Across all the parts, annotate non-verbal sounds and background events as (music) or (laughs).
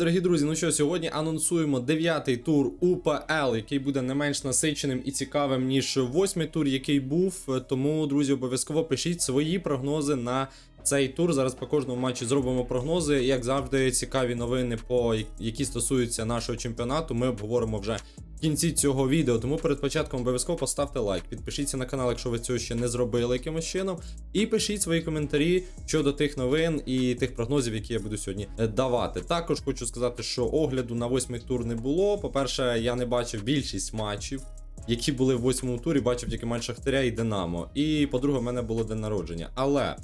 дорогі друзі. Ну що, сьогодні анонсуємо дев'ятий тур УПЛ, який буде не менш насиченим і цікавим, ніж восьмий тур, який був. Тому, друзі, обов'язково пишіть свої прогнози на цей тур. Зараз по кожному матчі зробимо прогнози. Як завжди, цікаві новини, по які стосуються нашого чемпіонату. Ми обговоримо вже кінці цього відео. Тому перед початком обов'язково поставте лайк, підпишіться на канал, якщо ви цього ще не зробили якимось чином. І пишіть свої коментарі щодо тих новин і тих прогнозів, які я буду сьогодні е, давати. Також хочу сказати, що огляду на восьмий тур не було. По-перше, я не бачив більшість матчів. Які були в восьмому турі, бачив тільки матч Шахтаря і Динамо. І по-друге, в мене було день народження. Але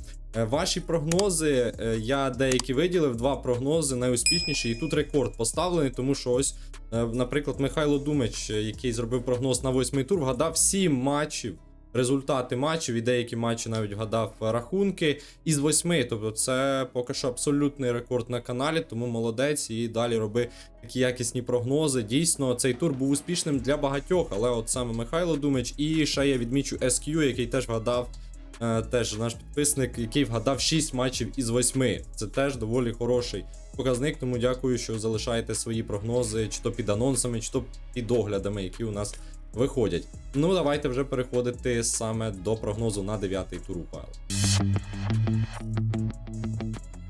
ваші прогнози, е, я деякі виділив, два прогнози найуспішніші, і тут рекорд поставлений, тому що ось, е, наприклад, Михайло Думич, е, який зробив прогноз на восьмий тур, вгадав 7 матчів. Результати матчів і деякі матчі навіть вгадав рахунки із восьми. Тобто, це поки що абсолютний рекорд на каналі, тому молодець і далі роби такі якісні прогнози. Дійсно, цей тур був успішним для багатьох, але от саме Михайло Думич, і ще я відмічу SQ, який теж вгадав. Е, Теж наш підписник, який вгадав 6 матчів із 8. Це теж доволі хороший показник. Тому дякую, що залишаєте свої прогнози, чи то під анонсами, чи то під оглядами, які у нас виходять. Ну, давайте вже переходити саме до прогнозу на 9-й тур УПЛ.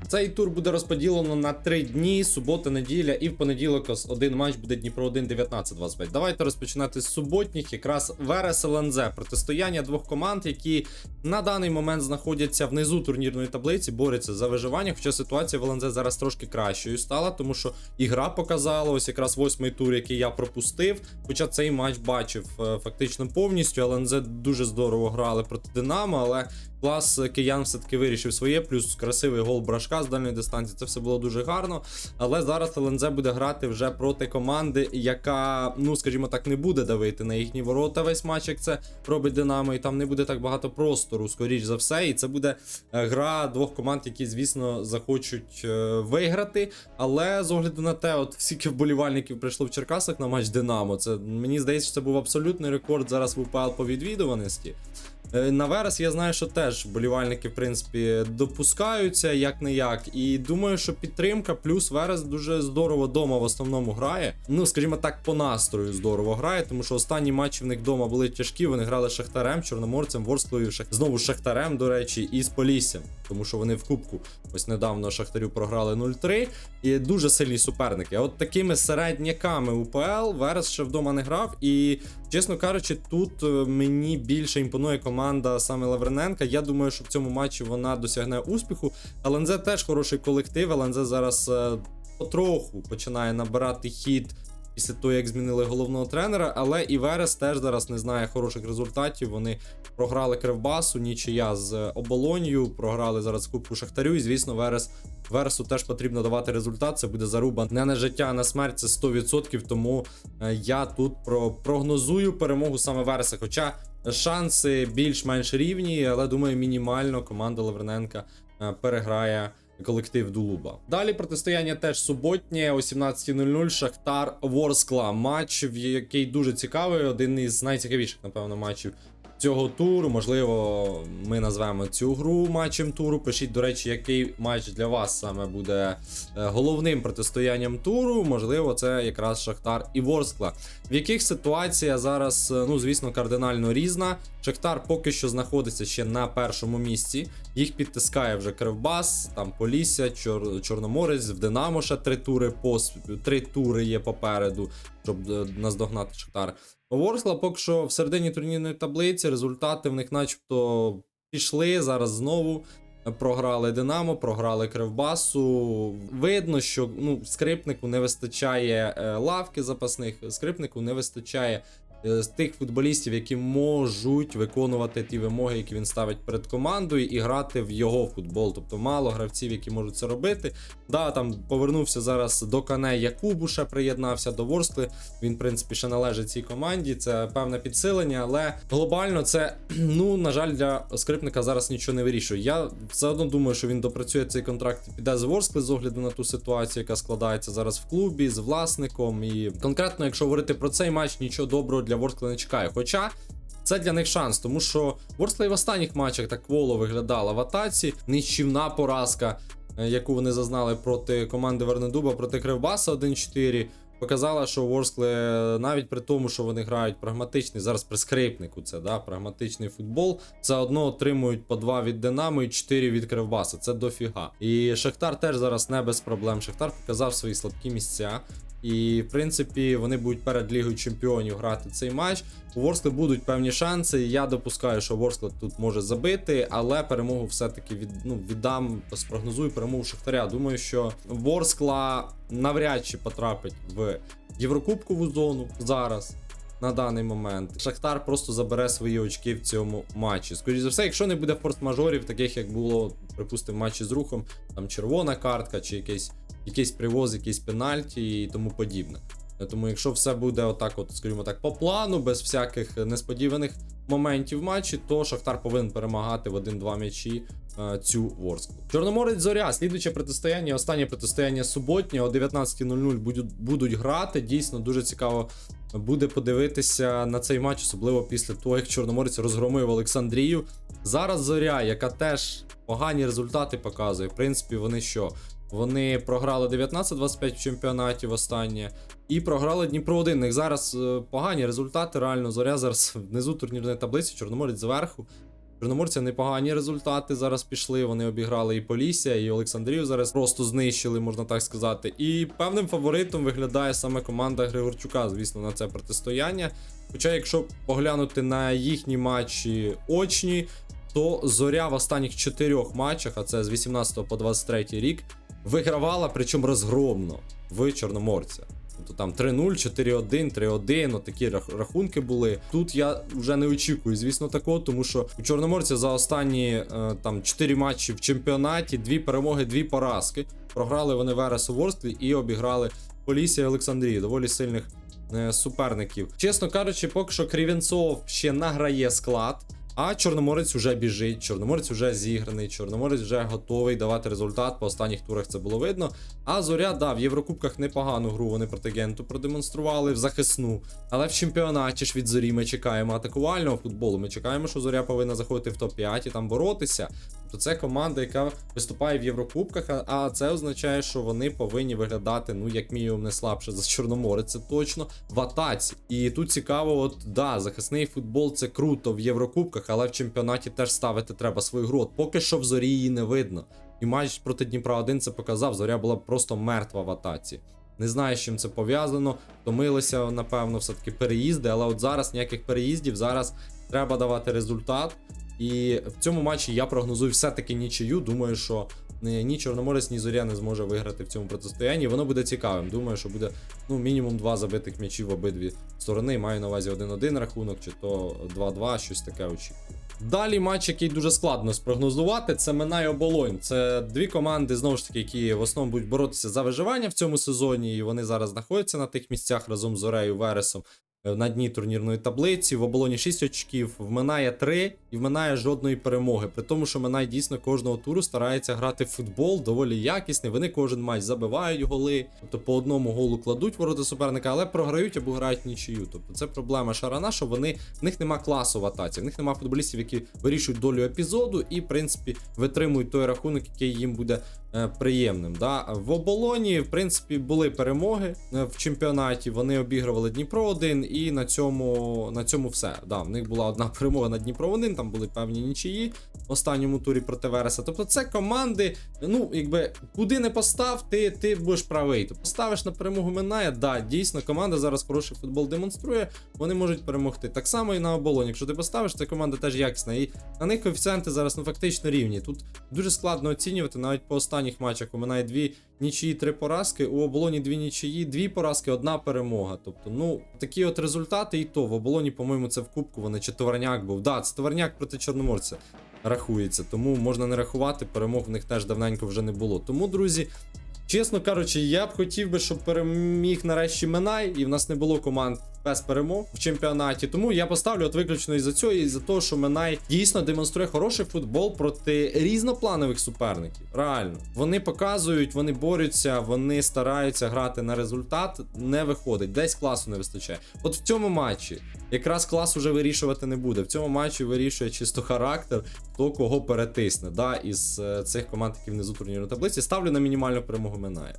Цей тур буде розподілено на 3 дні: субота, неділя, і в понеділок один матч буде Дніпро 1 19-25. Давайте розпочинати з суботніх, якраз Верес ЛНЗ. Протистояння двох команд, які на даний момент знаходяться внизу турнірної таблиці, борються за виживання. Хоча ситуація в ЛНЗ зараз трошки кращою стала, тому що ігра показала ось якраз восьмий тур, який я пропустив. Хоча цей матч бачив е, фактично повністю. ЛНЗ дуже здорово грали проти Динамо, але клас киян все-таки вирішив своє, плюс красивий гол брашка з дальньої дистанції. Це все було дуже гарно. Але зараз ЛНЗ буде грати вже проти команди, яка, ну скажімо так, не буде давити на їхні ворота весь матч, як це робить Динамо, і там не буде так багато простору, скоріш за все. І це буде е, гра двох команд, які, звісно, захочуть е, виграти. Але з огляду на те, от скільки вболівальників прийшло в Черкасах на матч Динамо, це мені здається, що це був абсолютний рекорд зараз в УПЛ по відвідуваності. Е, На Верес я знаю, що теж вболівальники, в принципі, допускаються як не як. І думаю, що підтримка, плюс Верес дуже здорово вдома в основному грає. Ну, скажімо так, по настрою здорово грає, тому що останні матчі в них вдома були тяжкі. Вони грали з Шахтарем, Чорноморцем, Ворсклою, Шах... знову з Шахтарем, до речі, і з Поліссям, тому що вони в Кубку ось недавно Шахтарю програли 0-3. І дуже сильні суперники. От такими середняками УПЛ Верес ще вдома не грав. І, чесно кажучи, тут е, мені більше імпонує команда саме Лаврененка. Я думаю, що в цьому матчі вона досягне успіху. ЛНЗ теж хороший колектив. ЛНЗ зараз е, потроху починає набирати хід. Після того, як змінили головного тренера, але і Верес теж зараз не знає хороших результатів. Вони програли Кривбасу, нічия з оболонью, програли зараз Кубку Шахтарю. І звісно, Верес Вересу теж потрібно давати результат. Це буде заруба не на життя, а на смерть. Це 100%. Тому е, я тут про прогнозую перемогу саме Вереса. Хоча шанси більш-менш рівні, але думаю, мінімально команда Лаврененка е, переграє. Колектив Дулуба. Далі протистояння теж суботнє о 17.00 Шахтар Ворскла. Матч, в який дуже цікавий, один із найцікавіших, напевно, матчів цього туру. Можливо, ми назвемо цю гру матчем туру. Пишіть, до речі, який матч для вас саме буде е, головним протистоянням туру. Можливо, це якраз Шахтар і Ворскла. В яких ситуація зараз, е, ну звісно, кардинально різна. Шахтар поки що знаходиться ще на першому місці. Їх підтискає вже Кривбас, там Полісся, Чор... Чорноморець, в Динамо ще три тури пос... три тури є попереду, щоб е, наздогнати Шахтар. Ворскла поки що в середині турнірної таблиці. Результати в них, начебто, пішли. Зараз знову програли Динамо, програли Кривбасу. Видно, що ну, скрипнику не вистачає е, лавки запасних, скрипнику не вистачає. Е, З тих футболістів, які можуть виконувати ті вимоги, які він ставить перед командою, і грати в його футбол. Тобто мало гравців, які можуть це робити. Да, там повернувся зараз до Кане Якубу, ще приєднався до Ворскли. Він, в принципі, ще належить цій команді. Це певне підсилення, але глобально це, (clears throat) ну, на жаль, для скрипника зараз нічого не вирішує. Я все одно думаю, що він допрацює цей контракт піде з Ворскли з огляду на ту ситуацію, яка складається зараз в клубі з власником. І конкретно, якщо говорити про цей матч, нічого доброго для Ворскли не чекає. Хоча. Це для них шанс, тому що Ворскла в останніх матчах так воло виглядала в атаці, нищівна поразка. е, яку вони зазнали проти команди Вернедуба, проти Кривбаса 1-4. Показала, що Ворскли навіть при тому, що вони грають прагматичний, зараз при скрипнику це да, прагматичний футбол, все одно отримують по 2 від Динамо і 4 від Кривбаса. Це дофіга. І Шахтар теж зараз не без проблем. Шахтар показав свої слабкі місця. І, в принципі, вони будуть перед Лігою Чемпіонів грати цей матч. У Ворскли будуть певні шанси. Я допускаю, що Ворскла тут може забити, але перемогу все-таки від, ну, віддам, спрогнозую перемогу Шахтаря. Думаю, що Ворскла навряд чи потрапить в Єврокубкову зону зараз. На даний момент Шахтар просто забере свої очки в цьому матчі. Скоріше за все, якщо не буде форс-мажорів, таких як було, припустимо, матчі з рухом, там червона картка чи якийсь, якийсь привоз, якийсь пенальті і тому подібне. Тому, якщо все буде отак, от, скажімо так, по плану, без всяких несподіваних моментів матчі, то Шахтар повинен перемагати в 1-2 м'ячі е, цю Ворсклу. Чорноморець Зоря, слідуюче протистояння, останнє протистояння суботнє о 19.00 будуть, будуть грати. Дійсно дуже цікаво буде подивитися на цей матч, особливо після того, як Чорноморець розгромив Олександрію. Зараз Зоря, яка теж погані результати показує. В принципі, вони що? Вони програли 19-25 в чемпіонаті в останнє. І програли Дніпро 1. У них зараз е, погані результати. Реально зоря зараз внизу турнірної таблиці, Чорноморець зверху. Чорноморця непогані результати зараз пішли. Вони обіграли і Полісся, і Олександрію зараз просто знищили, можна так сказати. І певним фаворитом виглядає саме команда Григорчука, звісно, на це протистояння. Хоча, якщо поглянути на їхні матчі очні, то зоря в останніх чотирьох матчах, а це з 18 по 23 рік, вигравала, причому розгромно в Чорноморця. Тобто там 3-0, 4-1, 3-1, от такі рахунки були. Тут я вже не очікую, звісно, такого, тому що у Чорноморця за останні е, там 4 матчі в чемпіонаті, дві перемоги, дві поразки. Програли вони Верес у Ворсклі і обіграли Полісся і Олександрію. Доволі сильних е, суперників. Чесно кажучи, поки що Крівінцов ще награє склад. А Чорноморець вже біжить, Чорноморець вже зіграний, Чорноморець вже готовий давати результат. По останніх турах це було видно. А Зоря, да, в Єврокубках непогану гру вони проти Генту продемонстрували в захисну. Але в чемпіонаті ж від зорі ми чекаємо атакувального футболу. Ми чекаємо, що зоря повинна заходити в топ-5 і там боротися. Тобто це команда, яка виступає в Єврокубках, а це означає, що вони повинні виглядати, ну, як мінімум, не слабше за Чорноморець, це точно в атаці. І тут цікаво, от да, захисний футбол це круто в Єврокубках, але в чемпіонаті теж ставити треба свою гру. От поки що в зорі її не видно. І матч проти Дніпра 1 це показав. Зоря була просто мертва в атаці. Не знаю, з чим це пов'язано. Втомилися, напевно, все-таки переїзди, але от зараз ніяких переїздів, зараз треба давати результат. І в цьому матчі я прогнозую все-таки нічию. Думаю, що ні Чорноморець, ні Зоря не зможе виграти в цьому протистоянні. Воно буде цікавим. Думаю, що буде ну, мінімум два забитих м'ячі в обидві сторони. Маю на увазі 1-1 рахунок, чи то 2-2, щось таке очікую. Далі матч, який дуже складно спрогнозувати, це Минай Оболонь. Це дві команди, знову ж таки, які в основному будуть боротися за виживання в цьому сезоні. І вони зараз знаходяться на тих місцях разом з Зорею Вересом е, на дні турнірної таблиці. В оболоні 6 очків, в Минає 3 і в Минає жодної перемоги. При тому, що Минай дійсно кожного туру старається грати в футбол доволі якісний. Вони кожен матч забивають голи, тобто по одному голу кладуть ворота суперника, але програють або грають нічию. Тобто це проблема шарана, що вони в них нема класу в атаці, в них нема футболістів, які вирішують долю епізоду і, в принципі, витримують той рахунок, який їм буде е, приємним. Да? В оболоні, в принципі, були перемоги е, в чемпіонаті. Вони обігрували Дніпро 1 і на цьому, на цьому все. Да, в них була одна (laughs) перемога на Дніпро 1, там були певні нічиї в останньому турі проти Вереса. Тобто, це команди, ну, якби куди не постав, ти, ти будеш правий. Тобто ставиш на перемогу Минає, да, дійсно, команда зараз хороший футбол демонструє, вони можуть перемогти. Так само і на оболоні. Якщо ти поставиш, ця команда теж якісна. І на них коефіцієнти зараз ну фактично рівні. Тут дуже складно оцінювати навіть по останніх матчах. У Минає дві нічиї, три поразки. У оболоні дві нічиї, дві поразки, одна перемога. Тобто, ну такі от результати, і то в оболоні, по-моєму, це в кубку. Вони чи товарняк був. Да, це товарняк проти Чорноморця рахується. Тому можна не рахувати, перемог в них теж давненько вже не було. Тому, друзі. Чесно кажучи, я б хотів би, щоб переміг нарешті Минай, і в нас не було команд без перемог в чемпіонаті. Тому я поставлю от виключно із-за цього, і за того, що Минай дійсно демонструє хороший футбол проти різнопланових суперників. Реально, вони показують, вони борються, вони стараються грати на результат. Не виходить, десь класу не вистачає. От в цьому матчі якраз клас уже вирішувати не буде. В цьому матчі вирішує чисто характер, хто кого перетисне. Да, із е, цих команд, які внизу турнірної таблиці, ставлю на мінімальну перемогу Миная.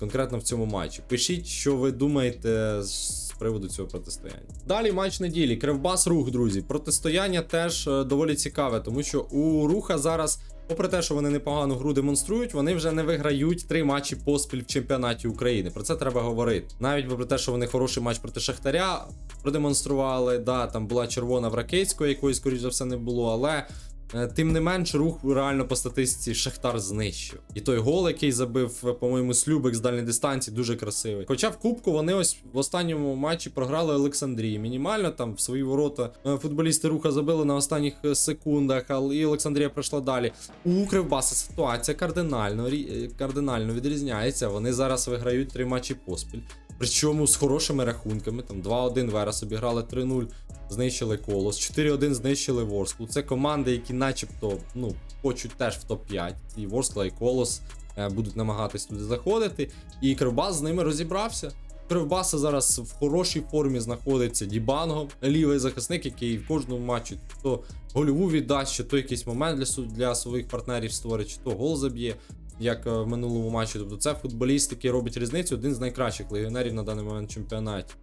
Конкретно в цьому матчі. Пишіть, що ви думаєте з приводу цього протистояння. Далі матч неділі. Кривбас рух, друзі. Протистояння теж е, доволі цікаве, тому що у руха зараз, попри те, що вони непогану гру демонструють, вони вже не виграють три матчі поспіль в чемпіонаті України. Про це треба говорити. Навіть попри те, що вони хороший матч проти Шахтаря продемонстрували. Да, там була червона в Ракетського, якої, скоріш за все, не було, але. Е, Тим не менш, рух реально по статистиці Шахтар знищив. І той гол, який забив, е, по-моєму, Слюбик з дальньої дистанції, дуже красивий. Хоча в Кубку вони ось в останньому матчі програли Олександрії. Мінімально там в свої ворота е, футболісти руха забили на останніх секундах, але і Олександрія пройшла далі. У Кривбаса ситуація кардинально, кардинально відрізняється. Вони зараз виграють три матчі поспіль. Причому з хорошими рахунками. Там 2-1 Верес обіграли 3-0 знищили колос, 4-1 знищили Ворсклу. Це команди, які начебто ну, хочуть теж в топ-5. І Ворскла, і Колос е, будуть намагатись туди заходити. І Кривбас з ними розібрався. Кривбаса зараз в хорошій формі знаходиться Дібанго, лівий захисник, який в кожному матчі то гольову віддасть, чи то якийсь момент для, для своїх партнерів створить, чи то гол заб'є, як е, в минулому матчі. Тобто це футболіст, який робить різницю, один з найкращих легіонерів на даний момент в чемпіонаті.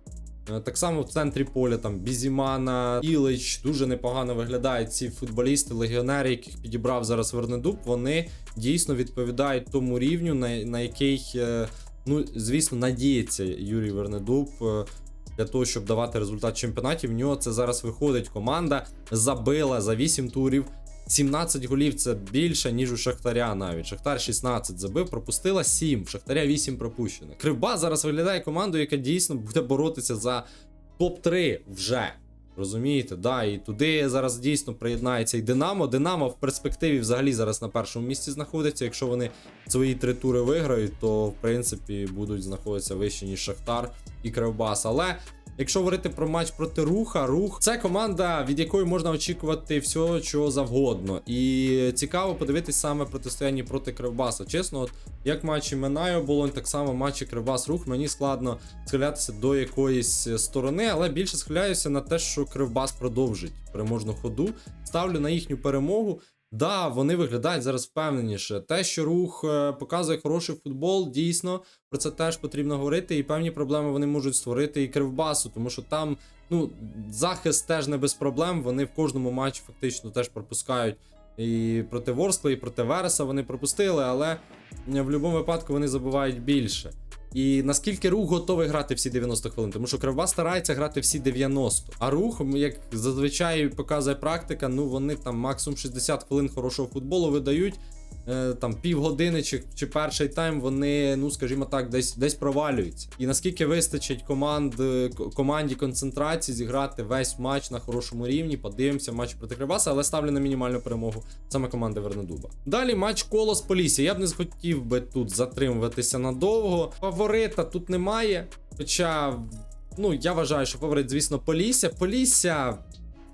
Е, Так само в центрі поля там Бізімана, Ілич дуже непогано виглядають ці футболісти, легіонери, яких підібрав зараз Вернедуб. Вони дійсно відповідають тому рівню, на, на який, е, ну звісно, надіється Юрій Вернедуб. Для того, щоб давати результат в чемпіонаті, в нього це зараз виходить. Команда забила за 8 турів. 17 голів це більше, ніж у Шахтаря навіть. Шахтар 16 забив, пропустила 7, в Шахтаря 8 пропущених. Кривбас зараз виглядає командою, яка дійсно буде боротися за топ-3 вже. Розумієте, да, і туди зараз дійсно приєднається і Динамо. Динамо в перспективі взагалі зараз на першому місці знаходиться. Якщо вони свої три тури виграють, то в принципі будуть знаходитися вище, ніж Шахтар і Кривбас. Але Якщо говорити про матч проти руха, рух це команда, від якої можна очікувати всього, чого завгодно. І цікаво подивитись саме протистояння проти Кривбаса. Чесно, от як матчі Минає оболонь, так само матчі Кривбас-Рух. Мені складно схилятися до якоїсь сторони, але більше схиляюся на те, що Кривбас продовжить переможну ходу. Ставлю на їхню перемогу. Да, вони виглядають зараз впевненіше. Те, що рух е, показує хороший футбол, дійсно про це теж потрібно говорити. І певні проблеми вони можуть створити і кривбасу, тому що там ну захист теж не без проблем. Вони в кожному матчі фактично теж пропускають. І проти Ворскла, і проти Вереса вони пропустили, але в будь-якому випадку вони забувають більше. І наскільки рух готовий грати всі 90 хвилин, тому що Кривба старається грати всі 90. А рух, як зазвичай показує практика, ну вони там максимум 60 хвилин хорошого футболу видають. Е, Там півгодини чи, чи перший тайм вони, ну скажімо так, десь десь провалюються. І наскільки вистачить команд, е, команді концентрації зіграти весь матч на хорошому рівні, подивимося матч проти Кривбаса, але ставлю на мінімальну перемогу саме команди Вернедуба. Далі матч Колос Полісся. Я б не захотів би тут затримуватися надовго. Фаворита тут немає. Хоча, ну я вважаю, що фаворит, звісно, Полісся. Полісся,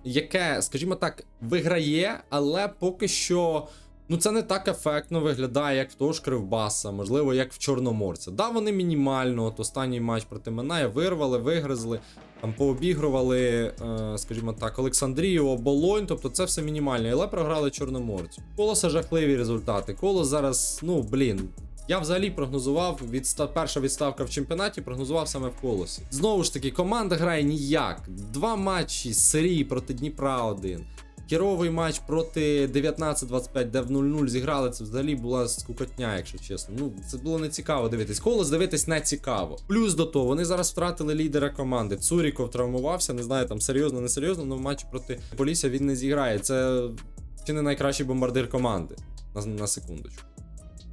яке, скажімо так, виграє, але поки що. Ну, це не так ефектно виглядає, як в того ж Кривбаса, можливо, як в Чорноморця. Да, вони мінімально, от останній матч проти Минає вирвали, вигризли, там пообігрували, е, скажімо так, Олександрію, оболонь, тобто це все мінімально, але програли Чорноморцю. Колоса жахливі результати. Колос зараз, ну блін. Я взагалі прогнозував відста... перша відставка в чемпіонаті, прогнозував саме в колосі. Знову ж таки, команда грає ніяк. Два матчі з серії проти Дніпра 1. Керовий матч проти 19-25, де в 0-0 зіграли, це взагалі була скукотня, якщо чесно. Ну, це було не цікаво дивитись. Колос дивитись не цікаво. Плюс до того, вони зараз втратили лідера команди. Цуріков травмувався, не знаю, там серйозно, не серйозно, але в матчі проти Полісся він не зіграє. Це чи не найкращий бомбардир команди. На, на секундочку.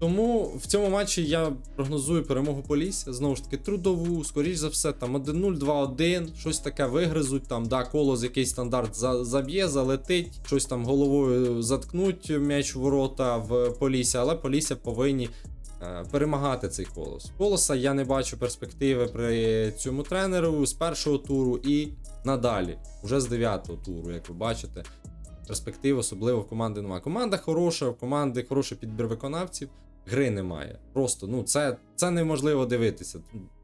Тому в цьому матчі я прогнозую перемогу Полісся. Знову ж таки, трудову, скоріш за все, там 1-0, 2-1, щось таке вигризуть. Там, да, колос якийсь стандарт заб'є, залетить, щось там головою заткнуть м'яч ворота в Полісся, але Полісся повинні е, перемагати цей колос. Колоса я не бачу перспективи при цьому тренеру з першого туру і надалі, вже з дев'ятого туру, як ви бачите. Перспектив особливо в команди немає. Команда хороша, в команди хороший підбір виконавців. Гри немає. Просто ну це, це неможливо дивитися.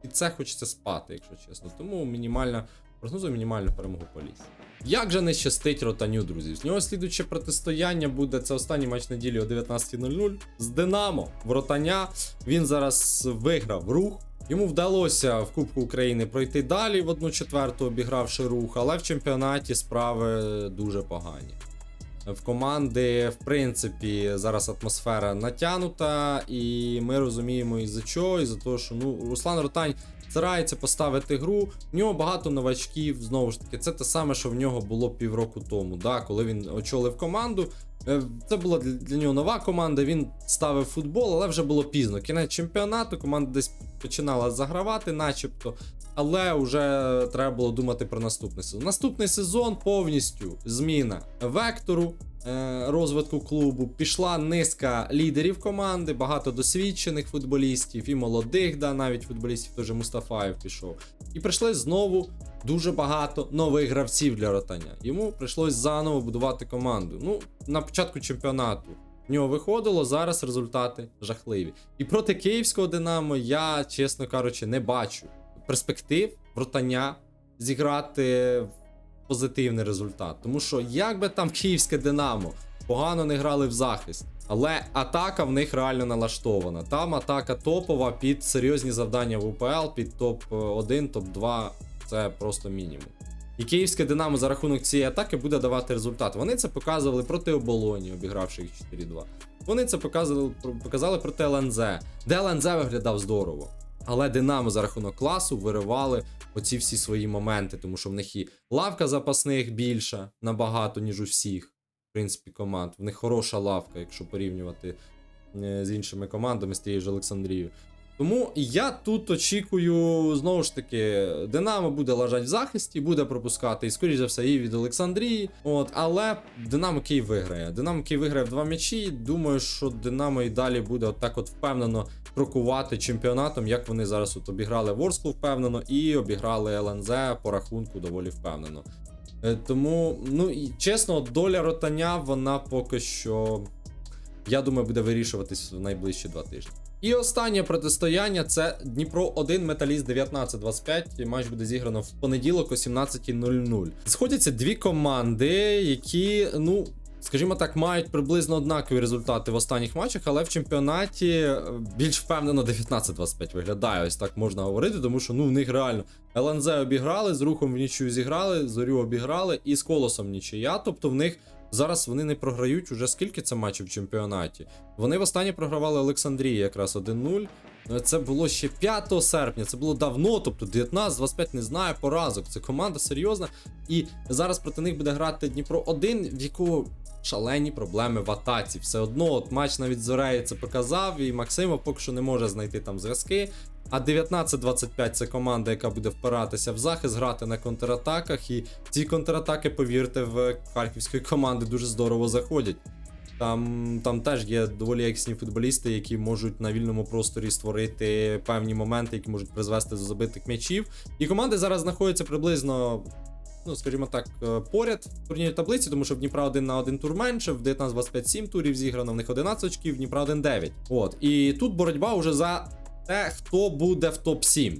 І це хочеться спати, якщо чесно. Тому мінімальна прогнозую мінімальну перемогу по лісі. Як же не щастить ротаню, друзі? З нього слідуюче протистояння буде це останній матч неділі о 19.00 з Динамо. В ротаня він зараз виграв рух. Йому вдалося в Кубку України пройти далі в одну четверту, обігравши рух, але в чемпіонаті справи дуже погані. В команди, в принципі, зараз атмосфера натянута, і ми розуміємо і за чого, і за того, що ну, Руслан Ротань старається поставити гру. В нього багато новачків. Знову ж таки, це те саме, що в нього було півроку тому, да, коли він очолив команду. Е, Це була для, нього нова команда. Він ставив футбол, але вже було пізно. Кінець чемпіонату, команда десь починала загравати, начебто. Але вже треба було думати про наступний сезон. Наступний сезон повністю зміна вектору розвитку клубу. Пішла низка лідерів команди, багато досвідчених футболістів і молодих, да, навіть футболістів, теж Мустафаєв пішов. І прийшли знову дуже багато нових гравців для ротання. Йому прийшлось заново будувати команду. Ну, на початку чемпіонату. В нього виходило зараз результати жахливі. І проти київського Динамо я, чесно кажучи, не бачу перспектив ротання зіграти позитивний результат. Тому що як би там київське Динамо погано не грали в захист, але атака в них реально налаштована. Там атака топова під серйозні завдання в УПЛ, під топ-1, топ-2. Це просто мінімум. І київське Динамо за рахунок цієї атаки буде давати результат. Вони це показували проти оболоні, обігравши їх 4-2. Вони це показували, показали проти ЛНЗ, де ЛНЗ виглядав здорово. Але Динамо за рахунок класу виривали оці всі свої моменти, тому що в них і лавка запасних більша набагато, ніж у всіх, в принципі, команд. В них хороша лавка, якщо порівнювати е, з іншими командами, з тією ж Олександрією. Тому я тут очікую, знову ж таки, Динамо буде лежати в захисті, буде пропускати, і, скоріш за все, і від Олександрії. От, але Динамо Київ виграє. Динамо Київ виграє в два м'ячі. Думаю, що Динамо і далі буде отак от впевнено крокувати чемпіонатом, як вони зараз от обіграли Ворсклу впевнено, і обіграли ЛНЗ по рахунку доволі впевнено. Е, Тому, ну і чесно, доля ротання, вона поки що, я думаю, буде вирішуватись в найближчі два тижні. І останнє протистояння це Дніпро 1 Металіст 19-25. Матч буде зіграно в понеділок о 17.00. Сходяться дві команди, які, ну. Скажімо так, мають приблизно однакові результати в останніх матчах, але в чемпіонаті е, більш впевнено 19-25 виглядає. Ось так можна говорити, тому що ну в них реально ЛНЗ обіграли, з рухом в нічию зіграли, зорю обіграли і з колосом нічия. Тобто в них зараз вони не програють уже скільки це матчів в чемпіонаті. Вони востаннє програвали Олександрії якраз 1-0. Ну, Це було ще 5 серпня, це було давно, тобто 19-25 не знаю поразок. Це команда серйозна. І зараз проти них буде грати Дніпро 1, в якого шалені проблеми в атаці. Все одно, от матч навіть Зореї це показав, і Максимов поки що не може знайти там зв'язки. А 19-25 це команда, яка буде впиратися в захист, грати на контратаках. І ці контратаки, повірте, в харківської команди дуже здорово заходять. Там, там теж є доволі якісні футболісти, які можуть на вільному просторі створити певні моменти, які можуть призвести до забитих м'ячів. І команди зараз знаходяться приблизно, ну скажімо так, е, поряд в турнірній таблиці, тому що в Дніпра один на один тур менше, в 19-25 7 турів зіграно, в них 11 очків, в Дніпра 1-9. От. І тут боротьба вже за те, хто буде в топ-7.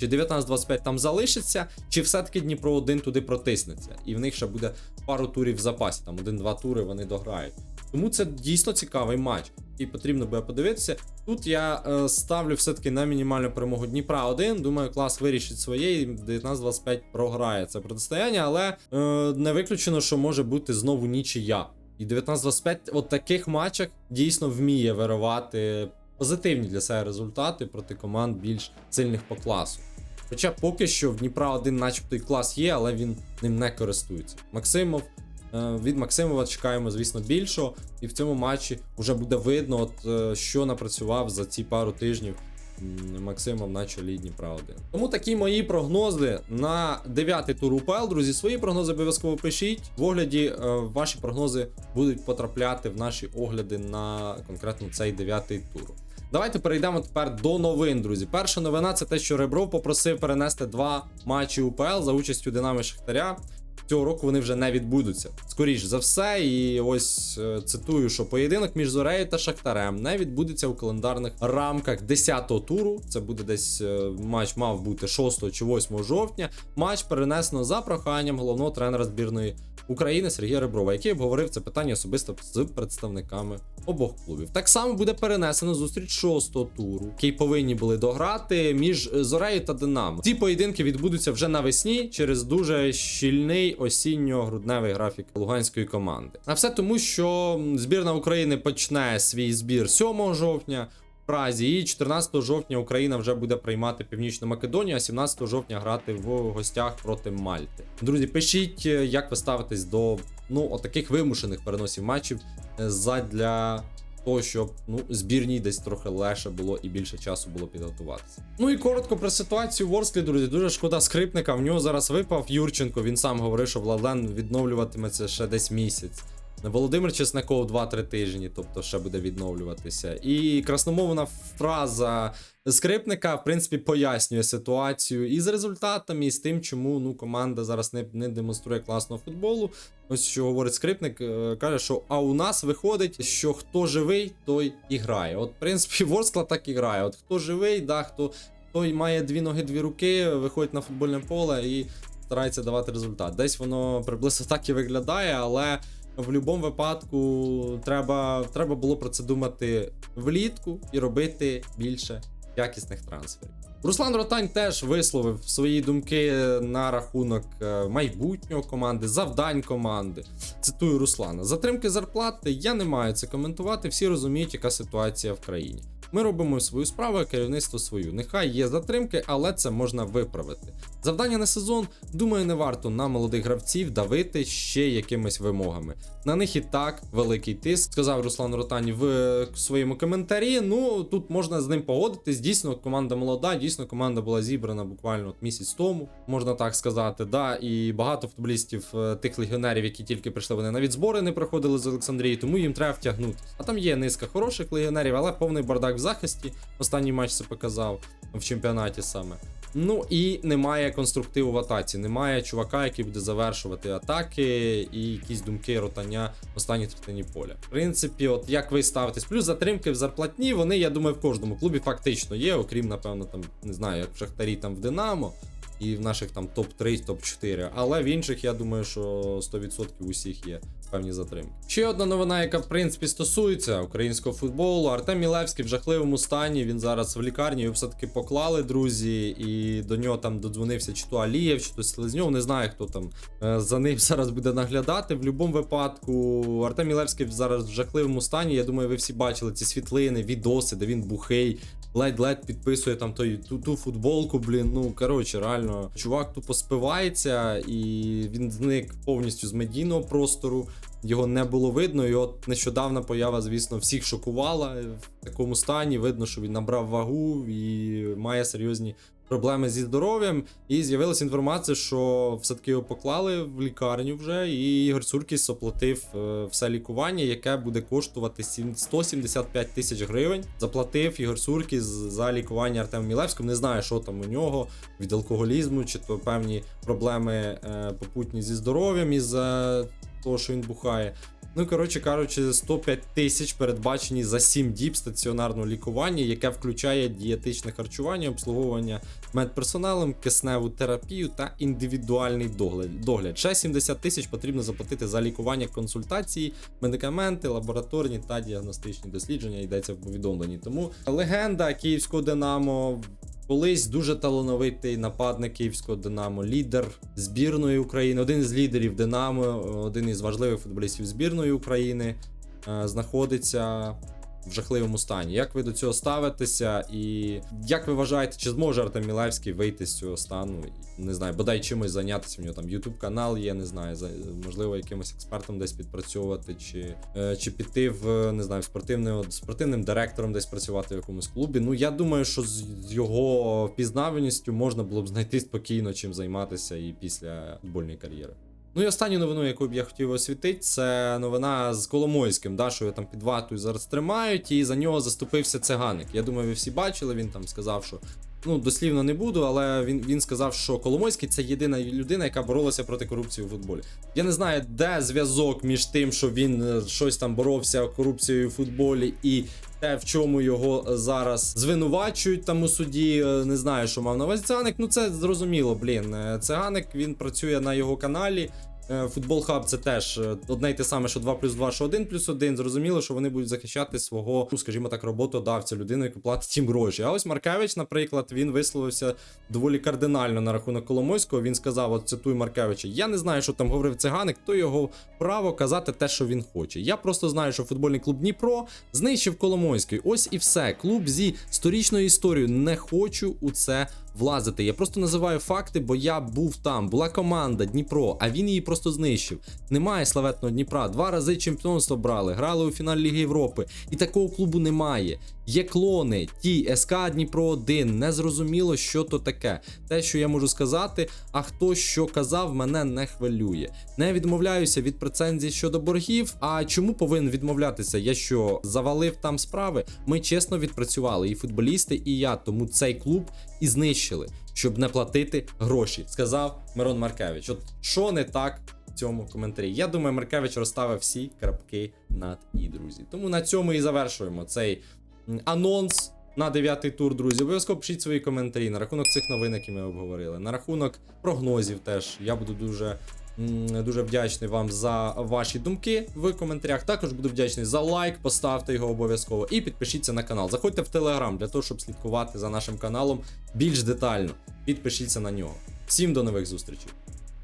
Чи 19-25 там залишиться, чи все-таки Дніпро 1 туди протиснеться. І в них ще буде пару турів в запасі, там один-два тури вони дограють. Тому це дійсно цікавий матч, і потрібно буде подивитися. Тут я е, ставлю все-таки на мінімальну перемогу Дніпра 1. Думаю, клас вирішить своє. і 19-25 програє це протистояння, але е, не виключено, що може бути знову нічия. І 19-25 от таких матчах дійсно вміє виривати позитивні для себе результати проти команд більш сильних по класу. Хоча поки що в Дніпра один, начебто, і клас є, але він ним не користується. Максимов. е, Від Максимова чекаємо, звісно, більшого. І в цьому матчі вже буде видно, от, е, що напрацював за ці пару тижнів м, Максимов на чолі Дніпра 1. Тому такі мої прогнози на 9 тур УПЛ. Друзі, свої прогнози обов'язково пишіть. В огляді е, ваші прогнози будуть потрапляти в наші огляди на конкретно цей 9 тур. Давайте перейдемо тепер до новин, друзі. Перша новина це те, що Ребров попросив перенести два матчі УПЛ за участю Динамо Шахтаря. Цього року вони вже не відбудуться. Скоріш за все, і ось е, цитую, що поєдинок між Зорею та Шахтарем не відбудеться у календарних рамках 10-го туру. Це буде десь е, матч мав бути 6 чи 8 жовтня. Матч перенесено за проханням головного тренера збірної України Сергія Реброва, який обговорив це питання особисто з представниками обох клубів. Так само буде перенесено зустріч 6-го туру, який повинні були дограти між Зорею та Динамо. Ці поєдинки відбудуться вже навесні через дуже щільний осінньо-грудневий графік луганської команди. А все тому, що збірна України почне свій збір 7 жовтня. Празі і 14 жовтня Україна вже буде приймати Північну Македонію, а 17 жовтня грати в гостях проти Мальти. Друзі, пишіть, е, як ви ставитесь до ну отаких вимушених переносів матчів е, задля того, щоб ну збірній десь трохи легше було і більше часу було підготуватися. Ну і коротко про ситуацію в Ворсклі, друзі. Дуже шкода скрипника. В нього зараз випав Юрченко. Він сам говорив, що Владлен відновлюватиметься ще десь місяць. Володимир Чесноков 2-3 тижні, тобто ще буде відновлюватися. І красномовна фраза скрипника, в принципі, пояснює ситуацію і з результатами, і з тим, чому ну, команда зараз не, не демонструє класного футболу. Ось що говорить скрипник, е, каже, що а у нас виходить, що хто живий, той і грає. От, в принципі, Ворскла так і грає. От хто живий, да, хто той має дві ноги, дві руки, виходить на футбольне поле і старається давати результат. Десь воно приблизно так і виглядає, але в будь-якому випадку треба, треба було про це думати влітку і робити більше якісних трансферів. Руслан Ротань теж висловив свої думки на рахунок е, майбутнього команди, завдань команди. Цитую Руслана: затримки зарплати я не маю це коментувати. Всі розуміють, яка ситуація в країні. Ми робимо свою справу, керівництво свою. Нехай є затримки, але це можна виправити. Завдання на сезон, думаю, не варто на молодих гравців давити ще якимись вимогами. На них і так великий тиск, сказав Руслан Ротань в е, своєму коментарі. Ну тут можна з ним погодитись. Дійсно, команда молода, дійсно, команда була зібрана буквально от місяць тому, можна так сказати. Да, і багато футболістів е, тих легіонерів, які тільки прийшли, вони навіть збори не проходили з Олександрії, тому їм треба втягнути. А там є низка хороших легіонерів, але повний бардак в захисті. Останній матч це показав в чемпіонаті саме. Ну і немає конструктиву в атаці, немає чувака, який буде завершувати атаки і якісь думки ротання в останній третині поля. В принципі, от як ви ставитесь, плюс затримки в зарплатні, вони, я думаю, в кожному клубі фактично є, окрім, напевно, там не знаю, як в Шахтарі там в Динамо. І в наших там топ-3, топ-4. Але в інших, я думаю, що 100% усіх є певні затримки. Ще одна новина, яка в принципі стосується українського футболу. Артем Мілевський в жахливому стані. Він зараз в лікарні його все-таки поклали, друзі, і до нього там додзвонився чи то Алієв, чи то Селезньов. Не знаю, хто там е, за ним (laughs) зараз буде наглядати. В будь-якому випадку Артем Мілевський зараз в жахливому стані. Я думаю, ви всі бачили ці світлини, відоси, де він бухий. Ледь-ледь підписує там той ту, ту футболку, блін. Ну коротше, реально, чувак тупо спивається, і він зник повністю з медійного простору. Його не було видно, і от нещодавна поява, звісно, всіх шокувала в такому стані. Видно, що він набрав вагу і має серйозні проблеми зі здоров'ям. І з'явилася інформація, що все-таки його поклали в лікарню вже, і Ігор Цуркіс оплатив е, все лікування, яке буде коштувати сім- 175 тисяч гривень. Заплатив Ігор Цуркіс за лікування Артему Мілевському. Не знаю, що там у нього від алкоголізму, чи то певні проблеми е, попутні зі здоров'ям із того, що він бухає. Ну, коротше кажучи, 105 тисяч передбачені за 7 діб стаціонарного лікування, яке включає дієтичне харчування, обслуговування медперсоналом, кисневу терапію та індивідуальний догляд. догляд. Ще 70 тисяч потрібно заплатити за лікування консультації, медикаменти, лабораторні та діагностичні дослідження. Йдеться в повідомленні. Тому легенда київського Динамо. Колись дуже талановитий нападник київського Динамо, лідер збірної України, один з лідерів Динамо, один із важливих футболістів збірної України, е, знаходиться в жахливому стані. Як ви до цього ставитеся? І як ви вважаєте, чи зможе Артем Мілевський вийти з цього стану? Не знаю, бодай чимось зайнятися. У нього там YouTube канал є, не знаю, можливо, якимось експертом десь підпрацьовувати, чи, е, чи піти в не знаю, в спортивний, спортивним директором десь працювати в якомусь клубі. Ну я думаю, що з його впізнаваністю можна було б знайти спокійно чим займатися і після футбольної кар'єри. Ну і останню новину, яку б я хотів освітити, це новина з Коломойським, да, що його там під ватою зараз тримають, і за нього заступився циганик. Я думаю, ви всі бачили, він там сказав, що. Ну, дослівно не буду, але він, він сказав, що Коломойський це єдина людина, яка боролася проти корупції у футболі. Я не знаю, де зв'язок між тим, що він е, щось там боровся корупцією у футболі, і те, в чому його зараз звинувачують там у суді. е, Не знаю, що мав на увазі циганик. Ну це зрозуміло, блін. Е, Циганик він працює на його каналі. Е, Футбол Хаб це теж е, одне й те саме, що 2 плюс 2, що 1 плюс 1. Зрозуміло, що вони будуть захищати свого, ну скажімо так, роботодавця, людину, яка платить їм гроші. А ось Маркевич, наприклад, він висловився доволі кардинально на рахунок Коломойського. Він сказав: от цитую Маркевича: Я не знаю, що там говорив циганик, то його право казати те, що він хоче. Я просто знаю, що футбольний клуб Дніпро знищив Коломойський. Ось і все. Клуб зі сторічною історією. Не хочу у це влазити. Я просто називаю факти, бо я був там. Була команда Дніпро, а він її просто знищив. Немає славетного Дніпра. Два рази чемпіонство брали, грали у фіналі Ліги Європи. І такого клубу немає. Є клони, ті СК Дніпро 1 Не зрозуміло, що то таке. Те, що я можу сказати, а хто що казав, мене не хвилює. Не відмовляюся від претензій щодо боргів. А чому повинен відмовлятися? Я що завалив там справи? Ми чесно відпрацювали, і футболісти, і я. Тому цей клуб і знищили, щоб не платити гроші, сказав Мирон Маркевич. От що не так цьому коментарі? Я думаю, Маркевич розставив всі крапки над і, друзі. Тому на цьому і завершуємо цей анонс. На дев'ятий тур, друзі, обов'язково пишіть свої коментарі на рахунок цих новин, які ми обговорили. На рахунок прогнозів теж. Я буду дуже, дуже вдячний вам за ваші думки в коментарях. Також буду вдячний за лайк, поставте його обов'язково і підпишіться на канал. Заходьте в телеграм для того, щоб слідкувати за нашим каналом більш детально. Підпишіться на нього. Всім до нових зустрічей.